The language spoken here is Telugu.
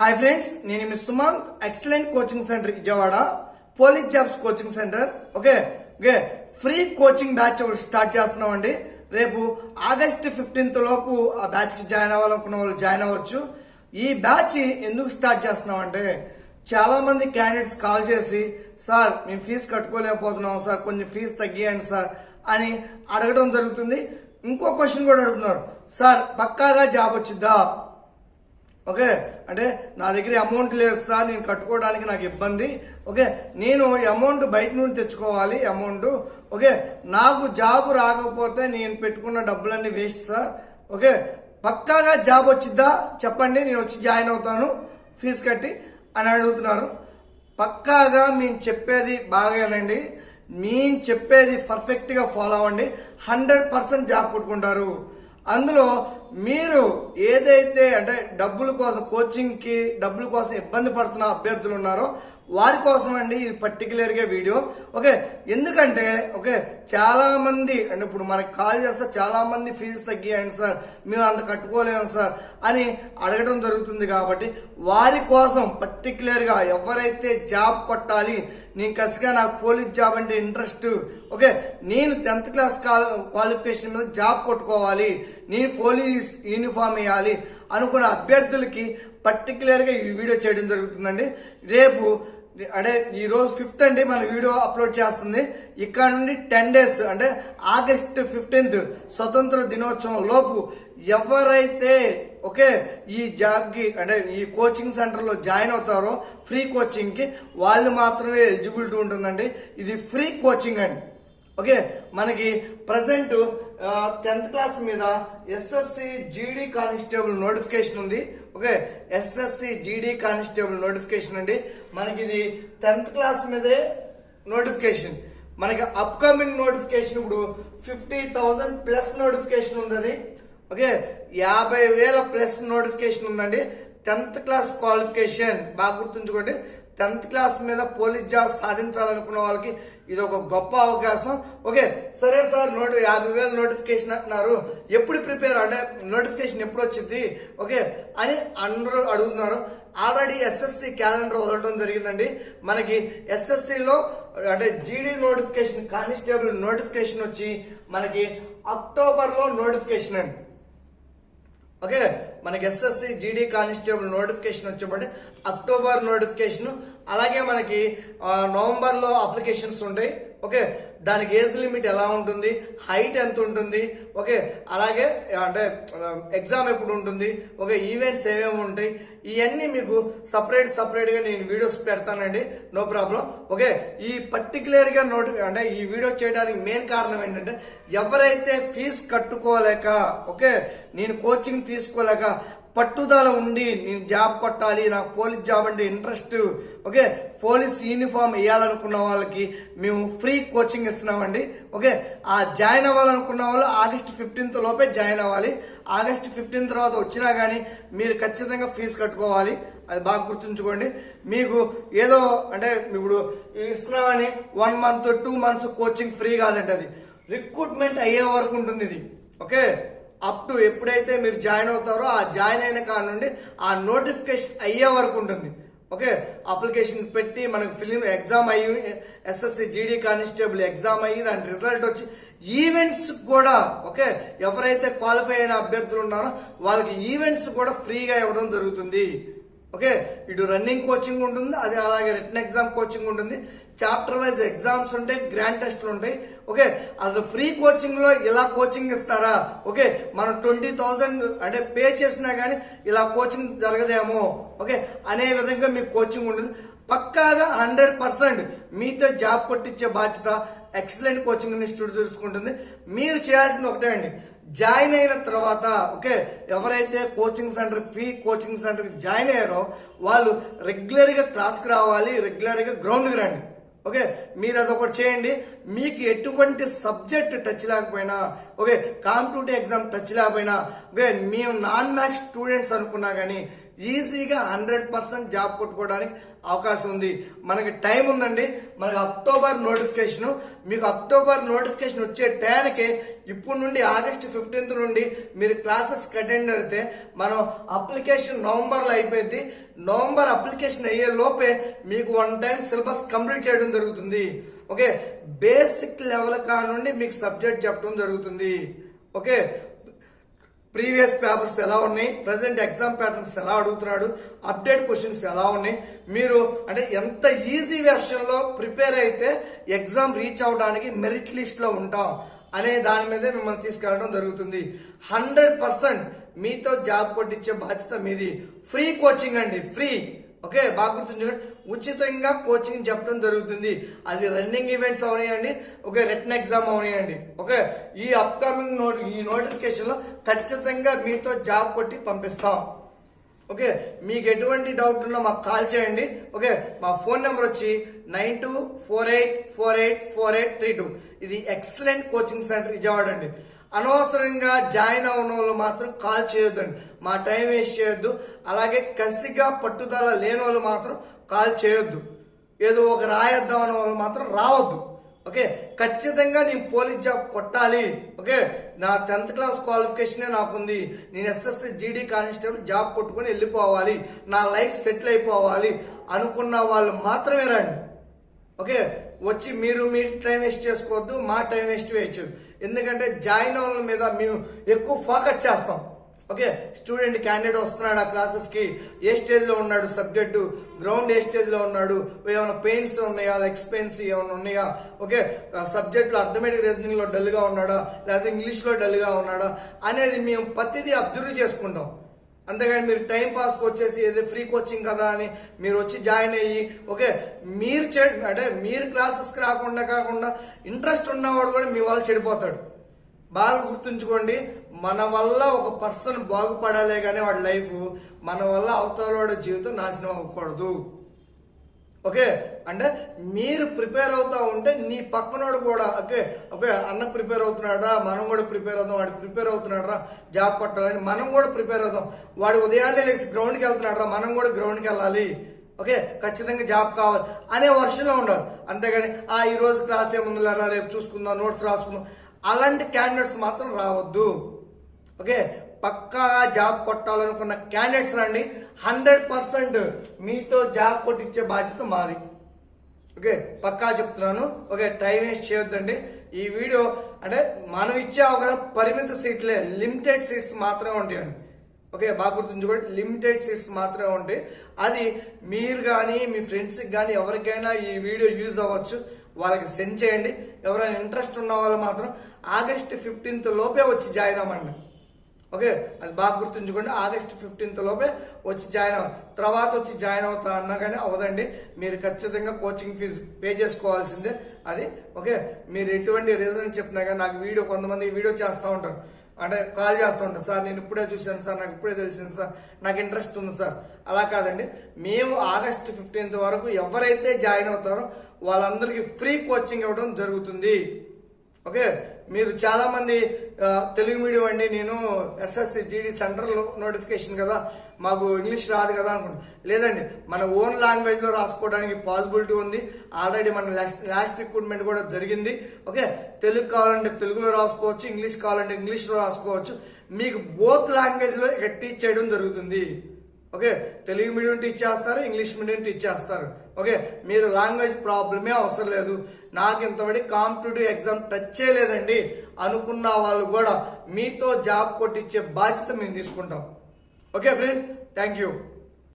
హాయ్ ఫ్రెండ్స్ నేను మీ Sumanth excellent coaching centre Vijayawada police jobs coaching centre okay okay free coaching batch ఒకటి స్టార్ట్ చేస్తున్నామండి రేపు ఆగస్ట్ ఫిఫ్టీన్త్ లోపు ఆ బ్యాచ్కి జాయిన్ అవ్వాలనుకున్న వాళ్ళు జాయిన్ అవ్వచ్చు. ఈ బ్యాచ్ ఎందుకు స్టార్ట్ చేస్తున్నామంటే చాలా మంది క్యాండిడేట్స్ కాల్ చేసి సార్ మేము ఫీజు కట్టుకోలేకపోతున్నాం సార్ కొంచెం ఫీజు తగ్గియండి సార్ అని అడగడం జరుగుతుంది. ఇంకో క్వశ్చన్ కూడా అడుగుతున్నారు. సార్ పక్కాగా జాబ్ వచ్చిద్దా? ఓకే? అంటే నా దగ్గర అమౌంట్ లేదు సార్ నేను కట్టుకోవడానికి నాకు ఇబ్బంది. ఓకే? నేను ఈ అమౌంట్ బయట నుండి తెచ్చుకోవాలి అమౌంట్. ఓకే? నాకు జాబ్ రాకపోతే నేను పెట్టుకున్న డబ్బులన్నీ వేస్ట్ సార్. ఓకే? పక్కాగా జాబ్ వచ్చిద్దా? చెప్పండి నేను వచ్చి జాయిన్ అవుతాను. ఫీజు కట్టి అని అడుగుతున్నారు. పక్కాగా మేము చెప్పేది బాగానండి. మేము చెప్పేది పర్ఫెక్ట్గా ఫాలో అవ్వండి. హండ్రెడ్ పర్సెంట్ జాబ్ కొట్టుకుంటారు. అందులో మీరు ఏదైతే అంటే డబ్బుల కోసం కోచింగ్కి డబ్బుల కోసం ఇబ్బంది పడుతున్న అభ్యర్థులు ఉన్నారో వారి కోసం అండి ఇది పర్టికులర్గా వీడియో. ఓకే ఎందుకంటే ఓకే చాలా మంది అంటే ఇప్పుడు మనకి కాల్ చేస్తే చాలా మంది ఫీజు తగ్గియండి సార్ మేము అంత కట్టుకోలేము సార్ అని అడగడం జరుగుతుంది కాబట్టి వారి కోసం పర్టికులర్గా ఎవరైతే జాబ్ కొట్టాలి నేను కసిగా నాకు పోలీస్ జాబ్ అంటే ఇంట్రెస్ట్ ఓకే నేను టెన్త్ క్లాస్ క్వాలిఫికేషన్ మీద జాబ్ కొట్టుకోవాలి నేను పోలీస్ యూనిఫామ్ వేయాలి అనుకున్న అభ్యర్థులకి పర్టికులర్గా ఈ వీడియో చేయడం జరుగుతుందండి. రేపు అంటే ఈ రోజు ఫిఫ్త్ అండి మన వీడియో అప్లోడ్ చేస్తుంది. ఇక్కడ నుండి టెన్ డేస్ అంటే ఆగస్ట్ ఫిఫ్టీన్త్ స్వతంత్ర దినోత్సవం లోపు ఎవరైతే ఓకే ఈ జాబ్కి అంటే ఈ కోచింగ్ సెంటర్లో జాయిన్ అవుతారో ఫ్రీ కోచింగ్కి వాళ్ళు మాత్రమే ఎలిజిబిలిటీ ఉంటుందండి. ఇది ఫ్రీ కోచింగ్ అండి. ఓకే మనకి ప్రజెంట్ టెన్త్ క్లాస్ మీద ఎస్ఎస్సి జీడీ కానిస్టేబుల్ నోటిఫికేషన్ ఉంది. Okay SSC GD constable notification అండి. మనకి ఇది టెన్త్ క్లాస్ మీదే నోటిఫికేషన్. మనకి అప్కమింగ్ నోటిఫికేషన్ ఇప్పుడు ఫిఫ్టీ థౌజండ్ ప్లస్ నోటిఫికేషన్ ఉంది ఓకే యాభై వేల ప్లస్ నోటిఫికేషన్ ఉందండి. టెన్త్ క్లాస్ క్వాలిఫికేషన్ బాగా గుర్తుంచుకోండి. టెన్త్ క్లాస్ మీద పోలీస్ జాబ్ సాధించాలనుకున్న వాళ్ళకి ఇది ఒక గొప్ప అవకాశం. ఓకే సరే సార్ నోటి యాభై వేల నోటిఫికేషన్ అంటున్నారు. ఎప్పుడు ప్రిపేర్ అంటే నోటిఫికేషన్ ఎప్పుడు వచ్చింది? ఓకే అని అందరూ అడుగుతున్నారు. ఆల్రెడీ ఎస్ఎస్సి క్యాలెండర్ వదలడం జరిగిందండి. మనకి ఎస్ఎస్సిలో అంటే జీడీ నోటిఫికేషన్ కానిస్టేబుల్ నోటిఫికేషన్ వచ్చి మనకి అక్టోబర్లో నోటిఫికేషన్ అండి. ఓకే మనకి ఎస్ఎస్సి జీడీ కానిస్టేబుల్ నోటిఫికేషన్ వచ్చేప్పటి అక్టోబర్ నోటిఫికేషన్ అలాగే మనకి నవంబర్లో అప్లికేషన్స్ ఉంటాయి. ఓకే దానికి ఏజ్ లిమిట్ ఎలా ఉంటుంది హైట్ ఎంత ఉంటుంది ఓకే అలాగే అంటే ఎగ్జామ్ ఎప్పుడు ఉంటుంది ఓకే ఈవెంట్స్ ఏమేమి ఉంటాయి ఇవన్నీ మీకు సపరేట్ సపరేట్గా నేను వీడియోస్ పెడతానండి. No problem. ఓకే ఈ పర్టికులర్గా నోటి అంటే ఈ వీడియో చేయడానికి మెయిన్ కారణం ఏంటంటే ఎవరైతే ఫీజు కట్టుకోలేక ఓకే నేను కోచింగ్ తీసుకోలేక పట్టుదల ఉండి నేను జాబ్ కొట్టాలి నాకు పోలీస్ జాబ్ అంటే ఇంట్రెస్ట్ ఓకే? పోలీస్ యూనిఫామ్ వేయాలనుకున్న వాళ్ళకి మేము ఫ్రీ కోచింగ్ ఇస్తున్నామండి. ఓకే? ఆ జాయిన్ అవ్వాలనుకున్న వాళ్ళు ఆగస్ట్ ఫిఫ్టీన్త్ లోపే జాయిన్ అవ్వాలి. ఆగస్ట్ ఫిఫ్టీన్త్ తర్వాత వచ్చినా కానీ మీరు ఖచ్చితంగా ఫీజు కట్టుకోవాలి. అది బాగా గుర్తుంచుకోండి. మీకు ఏదో అంటే ఇప్పుడు ఇస్తున్నామని one month two months coaching free కాదండి అది. రిక్రూట్మెంట్ అయ్యే వరకు ఉంటుంది ఇది. ఓకే? అప్ టు ఎప్పుడైతే మీరు జాయిన్ అవుతారో ఆ జాయిన్ అయిన కాడ నుండి ఆ నోటిఫికేషన్ అయ్యే వరకు ఉంటుంది. ఓకే అప్లికేషన్ పెట్టి మనకు ఫిలిం ఎగ్జామ్ అయ్యి ఎస్ఎస్సి జీడీ కానిస్టేబుల్ ఎగ్జామ్ అయ్యి దాని రిజల్ట్ వచ్చి ఈవెంట్స్ కూడా ఓకే ఎవరైతే క్వాలిఫై అయిన అభ్యర్థులు ఉన్నారో వాళ్ళకి ఈవెంట్స్ కూడా ఫ్రీగా ఇవ్వడం జరుగుతుంది. ఓకే? ఇటు రన్నింగ్ కోచింగ్ ఉంటుంది అది అలాగే రిటర్న్ ఎగ్జామ్ కోచింగ్ ఉంటుంది. చాప్టర్ వైజ్ ఎగ్జామ్స్ ఉంటాయి గ్రాండ్ టెస్ట్లు ఉంటాయి. ఓకే? అసలు ఫ్రీ కోచింగ్లో ఇలా కోచింగ్ ఇస్తారా? ఓకే? మనం ట్వంటీ థౌజండ్ అంటే పే చేసినా కానీ ఇలా కోచింగ్ జరగదేమో? ఓకే? అనే విధంగా మీకు కోచింగ్ ఉంటుంది. పక్కాగా హండ్రెడ్ పర్సెంట్ మీతో జాబ్ కొట్టించే బాధ్యత ఎక్సలెంట్ కోచింగ్ ఇన్స్టిట్యూట్ చూసుకుంటుంది. మీరు చేయాల్సింది ఒకటే అండి. జాయిన్ అయిన తర్వాత ఓకే ఎవరైతే కోచింగ్ సెంటర్ ఫ్రీ కోచింగ్ సెంటర్కి జాయిన్ అయ్యారో వాళ్ళు రెగ్యులర్గా క్లాస్కి రావాలి రెగ్యులర్గా గ్రౌండ్కి రండి. ఓకే మీరు అదొకటి చేయండి. మీకు ఎటువంటి సబ్జెక్ట్ టచ్ లేకపోయినా ఓకే కాంపిటేటివ్ ఎగ్జామ్ టచ్ లేకపోయినా ఓకే మేము నాన్ మ్యాథ్స్ స్టూడెంట్స్ అనుకున్నా కానీ ఈజీగా హండ్రెడ్ పర్సెంట్ జాబ్ కొట్టుకోవడానికి అవకాశం ఉంది. మనకి టైం ఉందండి. మనకి అక్టోబర్ నోటిఫికేషన్ మీకు అక్టోబర్ నోటిఫికేషన్ వచ్చే టైంకి ఇప్పుడు నుండి ఆగస్ట్ ఫిఫ్టీన్త్ నుండి మీరు క్లాసెస్ అటెండ్ అయితే మనం అప్లికేషన్ నవంబర్లో అయిపోయింది. నవంబర్ అప్లికేషన్ అయ్యే లోపే మీకు వన్ టైం సిలబస్ కంప్లీట్ చేయడం జరుగుతుంది. ఓకే? బేసిక్ లెవెల్ కా నుండి మీకు సబ్జెక్ట్ చెప్పడం జరుగుతుంది. ఓకే? ప్రీవియస్ పేపర్స్ ఎలా ఉన్నాయి? ప్రజెంట్ ఎగ్జామ్ ప్యాటర్న్స్ ఎలా అడుగుతున్నాడు? అప్డేట్ క్వశ్చన్స్ ఎలా ఉన్నాయి? మీరు అంటే ఎంత ఈజీ వెర్షన్లో ప్రిపేర్ అయితే ఎగ్జామ్ రీచ్ అవడానికి మెరిట్ లిస్ట్లో ఉంటాం అనే దాని మీదే మిమ్మల్ని తీసుకెళ్ళడం జరుగుతుంది. హండ్రెడ్ పర్సెంట్ మీతో జాబ్ కొట్టించే బాధ్యత మీది. ఫ్రీ కోచింగ్ అండి ఫ్రీ. ఓకే బాగా గుర్తుంచుకోండి ఉచితంగా కోచింగ్ చెప్పడం జరుగుతుంది. అది రన్నింగ్ ఈవెంట్స్ అవనియండి ఓకే రిటర్న్ ఎగ్జామ్ అవనియండి. ఓకే ఈ అప్కమింగ్ నోటి ఈ నోటిఫికేషన్లో ఖచ్చితంగా మీతో జాబ్ కొట్టి పంపిస్తాం. ఓకే మీకు ఎటువంటి డౌట్ ఉన్నా మాకు కాల్ చేయండి. ఓకే మా ఫోన్ నెంబర్ వచ్చి nine two four eight four eight four eight three two. ఇది ఎక్సలెంట్ కోచింగ్ సెంటర్ విజయవాడ అండి. అనవసరంగా జాయిన్ అవ్వడం వాళ్ళు మాత్రం కాల్ చేయొద్దండి. మా టైం వేస్ట్ చేయొద్దు. అలాగే కసిగా పట్టుదల లేని వాళ్ళు మాత్రం కాల్ చేయొద్దు. ఏదో ఒక రాయొద్దాం అనే వాళ్ళు మాత్రం రావద్దు. ఓకే? ఖచ్చితంగా నేను పోలీస్ జాబ్ కొట్టాలి. ఓకే? నా టెన్త్ క్లాస్ క్వాలిఫికేషనే నాకుంది. నేను ఎస్ఎస్సి జీడీ కానిస్టేబుల్ జాబ్ కొట్టుకొని వెళ్ళిపోవాలి. నా లైఫ్ సెటిల్ అయిపోవాలి అనుకున్న వాళ్ళు మాత్రమే రండి. ఓకే? వచ్చి మీరు మీ టైం వేస్ట్ చేసుకోవద్దు మా టైం వేస్ట్ వేయచ్చు. ఎందుకంటే జాయిన్ అవ్వడం మీద మేము ఎక్కువ ఫోకస్ చేస్తాం. ఓకే? స్టూడెంట్ క్యాండిడేట్ వస్తున్నాడు ఆ క్లాసెస్కి. ఏ స్టేజ్లో ఉన్నాడు? సబ్జెక్టు. గ్రౌండ్ ఏ స్టేజ్లో ఉన్నాడు? ఏమైనా పెయిన్స్ ఉన్నాయా? లెగ్స్ పెయిన్స్ ఏమైనా ఉన్నాయా? ఓకే? సబ్జెక్టులో అర్థమెటిక్ డల్గా ఉన్నాడా? లేకపోతే ఇంగ్లీష్లో డల్గా ఉన్నాడా? అనేది మేము ప్రతిదీ అబ్జర్వ్ చేసుకుంటాం. అంతేగాని మీరు టైం పాస్కి వచ్చేసి ఏదో ఫ్రీ కోచింగ్ కదా అని మీరు వచ్చి జాయిన్ అయ్యి ఓకే మీరు చె అంటే మీరు క్లాసెస్కి రాకుండా కాకుండా ఇంట్రెస్ట్ ఉన్నవాడు కూడా మీ వాళ్ళు చెడిపోతాడు. బాగా గుర్తుంచుకోండి మన వల్ల ఒక పర్సన్ బాగుపడాలే కానీ వాడి లైఫ్ మన వల్ల అవతల వాడి జీవితం నాశనం అవ్వకూడదు. ఓకే? అంటే మీరు ప్రిపేర్ అవుతా ఉంటే నీ పక్కనోడు కూడా ఓకే ఓకే అన్న ప్రిపేర్ అవుతున్నాడా మనం కూడా ప్రిపేర్ అవుదాం వాడు ప్రిపేర్ అవుతున్నాడా జాబ్ కొట్టాలని మనం కూడా ప్రిపేర్ అవుదాం. వాడు ఉదయాన్నే లేచి గ్రౌండ్కి వెళ్తున్నాడా మనం కూడా గ్రౌండ్కి వెళ్ళాలి. ఓకే ఖచ్చితంగా జాబ్ కావాలి అనే వర్షంలో ఉండాలి. అంతేగాని ఆ ఈరోజు క్లాస్ క్లాస్ ఏముందిలేరా రేపు చూసుకుందాం నోట్స్ రాసుకుందాం. అలాంటి క్యాండిడేట్స్ మాత్రం రావద్దు. ఓకే పక్కాగా జాబ్ కొట్టాలనుకున్న క్యాండిడేట్స్ రండి. హండ్రెడ్ పర్సెంట్ మీతో జాబ్ కొట్టించే బాధ్యత మాది. ఓకే పక్కా చెప్తున్నాను. ఓకే టైం వేస్ట్ చేయొద్దండి. ఈ వీడియో అంటే మనం ఇచ్చే అవకాశం పరిమిత సీట్లే లిమిటెడ్ సీట్స్ మాత్రమే ఉంటాయండి ఓకే బాగా గుర్తుంచుకోండి లిమిటెడ్ సీట్స్ మాత్రమే ఉంటాయి. అది మీరు కానీ మీ ఫ్రెండ్స్కి కానీ ఎవరికైనా ఈ వీడియో యూజ్ అవ్వచ్చు. వాళ్ళకి సెండ్ చేయండి. ఎవరైనా ఇంట్రెస్ట్ ఉన్న వాళ్ళు మాత్రం ఆగస్ట్ ఫిఫ్టీన్త్ లోపే వచ్చి జాయిన్ అవ్వండి. ఓకే? అది బాగా గుర్తుంచుకోండి. ఆగస్ట్ ఫిఫ్టీన్త్ లోపే వచ్చి జాయిన్ అవ్వ తర్వాత వచ్చి జాయిన్ అవుతా అన్నా కానీ అవదండి మీరు ఖచ్చితంగా కోచింగ్ ఫీజు పే చేసుకోవాల్సిందే. అది ఓకే? మీరు ఎటువంటి రీజన్ చెప్పినా కానీ నాకు వీడియో కొంతమంది వీడియో చేస్తూ ఉంటారు. అంటే కాల్ చేస్తూ ఉంటారు. సార్ నేను ఇప్పుడే చూశాను సార్ నాకు ఇప్పుడే తెలిసింది సార్ నాకు ఇంట్రెస్ట్ ఉంది సార్. అలా కాదండి. మేము ఆగస్ట్ ఫిఫ్టీన్త్ వరకు ఎవరైతే జాయిన్ అవుతారో వాళ్ళందరికీ ఫ్రీ కోచింగ్ ఇవ్వడం జరుగుతుంది. ఓకే? మీరు చాలా మంది తెలుగు మీడియం అండి. నేను ఎస్ఎస్సి జీడీ సెంట్రల్ నోటిఫికేషన్ కదా మాకు ఇంగ్లీష్ రాదు కదా అనుకుంటున్నాను లేదండి మన ఓన్ లాంగ్వేజ్లో రాసుకోవడానికి పాసిబిలిటీ ఉంది. ఆల్రెడీ మన లాస్ట్ లాస్ట్ రిక్రూట్మెంట్ కూడా జరిగింది. ఓకే? తెలుగు కావాలంటే తెలుగులో రాసుకోవచ్చు ఇంగ్లీష్ కావాలంటే ఇంగ్లీష్లో రాసుకోవచ్చు. మీకు బోత్ లాంగ్వేజ్లో ఇక్కడ టీచ్ చేయడం జరుగుతుంది. ఓకే? తెలుగు మీడియం టీచ్ చేస్తారు ఇంగ్లీష్ మీడియం టీచ్ చేస్తారు. ఓకే? మీరు లాంగ్వేజ్ ప్రాబ్లమే అవసరం లేదు. నాకు ఇంతవరకు కాంపిటేటివ్ ఎగ్జామ్ టచ్ చేయలేదండి అనుకున్న వాళ్ళు కూడా మీతో జాబ్ కొట్టించే బాధ్యత మేము తీసుకుంటాం. Okay friend thank you.